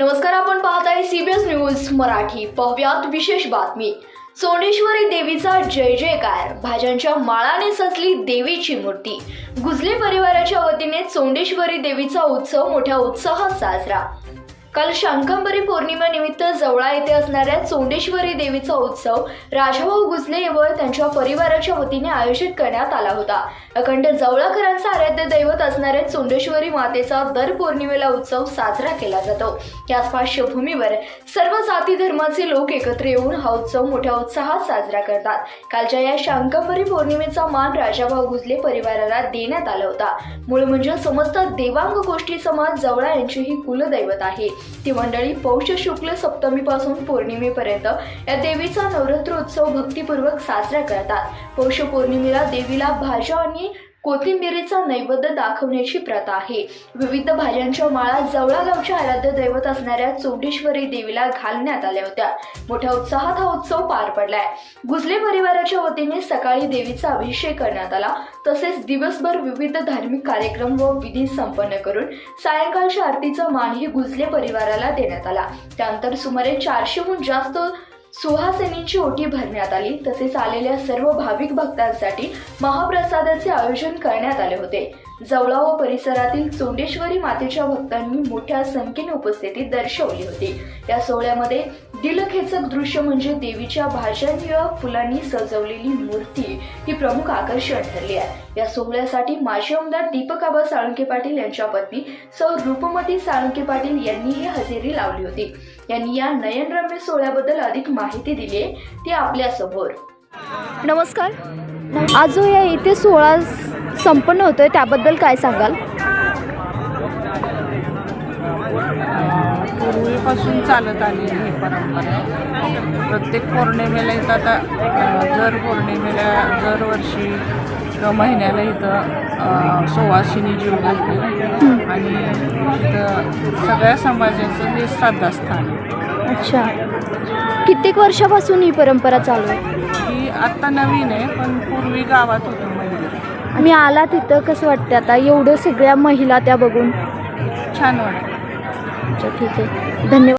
नमस्कार आपण पाहत आहे सीबीएस न्यूज मराठी. पाहुयात विशेष बातमी. सोनेश्वरी देवीचा जय जयकार. भाज्यांच्या माळाने सजली देवीची मूर्ती. गुजले परिवाराच्या वतीने सोंडेश्वरी देवीचा उत्सव मोठ्या उत्साहात साजरा. काल शांकंबरी पौर्णिमेनिमित्त जवळा येथे असणाऱ्या चोंडेश्वरी देवीचा उत्सव राजाभाऊ गुजले व त्यांच्या परिवाराच्या वतीने आयोजित करण्यात आला होता. अखंड जवळाकरांचा आराध्य दैवत असणाऱ्या चोंडेश्वरी मातेचा दर पौर्णिमेला उत्सव साजरा केला जातो. याच पार्श्वभूमीवर सर्व जाती धर्माचे लोक एकत्र येऊन हा उत्सव मोठ्या उत्साहात साजरा करतात. कालच्या या शांकंबरी पौर्णिमेचा मान राजाभाऊ गुजले परिवाराला देण्यात आला होता. मूळ म्हणजे समस्त देवांग गोष्टी समाज जवळा यांची ही कुलदैवत आहे. ती मंडळी पौष शुक्ल सप्तमीपासून पौर्णिमेपर्यंत या देवीचा नवरात्र उत्सव भक्तिपूर्वक साजरा करतात. पौष पौर्णिमेला देवीला भाज्या आणि कोथिंबिरीचा नैवेद्य दाखवण्याची प्रथा आहे. विविध भाज्यांच्या माळा जवळा गावच्या आराध्य दैवत असणाऱ्या चौडेश्वरी देवीला घालण्यात आल्या होत्या. मोठ्या उत्साहात हा उत्सव पार पडलाय. गुजले परिवाराच्या वतीने सकाळी देवीचा अभिषेक करण्यात आला. तसेच दिवसभर विविध धार्मिक कार्यक्रम व विधी संपन्न करून सायंकाळच्या आरतीचा मानही गुजले परिवाराला देण्यात आला. त्यानंतर सुमारे चारशेहून जास्त सुहासिनींची ओटी भरण्यात आली. तसेच आलेल्या सर्व भाविक भक्तांसाठी महाप्रसादाचे आयोजन करण्यात आले होते. जवळा व परिसरातील चोंडेश्वरी मातेच्या भक्तांनी मोठ्या संख्येने उपस्थिती दर्शवली होती. या सोहळ्यामध्ये दिलखेचक दृश्य म्हणजे देवीच्या भाज्यांनी फुलांनी सजवलेली मूर्ती ही प्रमुख आकर्षण ठरली आहे. या सोहळ्यासाठी माजी आमदार दीपकाबा साळुंके पाटील यांच्या पत्नी सौ रूपमती साळुंके पाटील यांनीही हजेरी लावली होती. यांनी या नयनरम्य सोहळ्याबद्दल अधिक माहिती दिली आहे. ती आपल्यासमोर. नमस्कार. आज जो या इथे सोहळा संपन्न होतोय त्याबद्दल काय सांगाल? पूर्वीपासून चालत आलेली ही परंपरा. प्रत्येक पौर्णिमेला इथं आता जर पौर्णिमेला दरवर्षी महिन्याला इथं अ, सुवासिनी जीव घालते आणि इथं सगळ्या समाजाचं हे श्रद्धास्थान. अच्छा. कित्येक वर्षापासून ही परंपरा चालू आहे? ही आत्ता नवीन आहे पण पूर्वी गावात होतं मंदिर. मी आला तिथं कसं वाटतं आता? एवढं सगळ्या महिला त्या बघून. छान वाटतं. ठीक आहे. धन्यवाद.